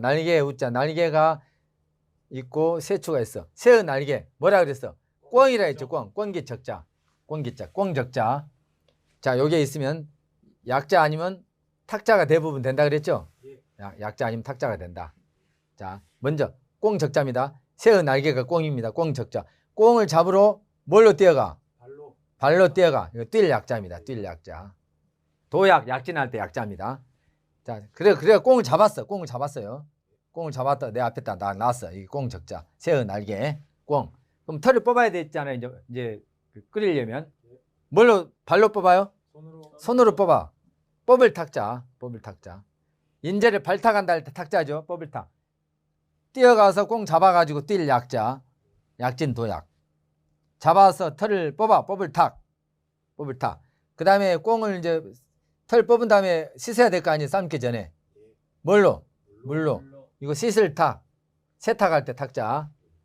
날개에 웃자. 날개가 있고 새추가 있어. 새의 날개. 뭐라 그랬어? 꿩이라 했죠. 꿩. 꿩기 적자. 꿩기자. 꿩 적자. 자, 여기에 있으면 약자 아니면 탁자가 대부분 된다 그랬죠? 예. 약- 약자 아니면 탁자가 된다. 자, 먼저 꿩 적자입니다. 새의 날개가 꿩입니다. 꿩 적자. 꿩을 잡으러 뭘로 뛰어가? 발로 발로 뛰어가. 이거 뛸 약자입니다. 뛸 약자. 도약 약진할 때 약자입니다. 자, 그래 그래 꽁을 잡았어. 꽁을 잡았어요. 꽁을 잡았다. 내 앞에다 나 놨어. 이 꽁 적자. 새의 날개. 꽁. 그럼 털을 뽑아야 되잖아요. 이제 이제 그 끓이려면 뭘로 발로 뽑아요? 손으로 손으로 뽑아. 뽑을 탁자. 뽑을 탁자. 인재를 발탁한다 할 때 탁자죠. 뽑을 탁. 뛰어가서 꽁 잡아가지고 뛸 약자. 약진 도약. 잡아서 털을 뽑아. 뽑을 탁. 뽑을 탁. 그 다음에 꽁을 이제 털 뽑은 다음에 씻어야 될 거 아니에요. 삶기 전에. 뭘로? 물로. 이거 씻을 탁. 세탁할 때 탁자.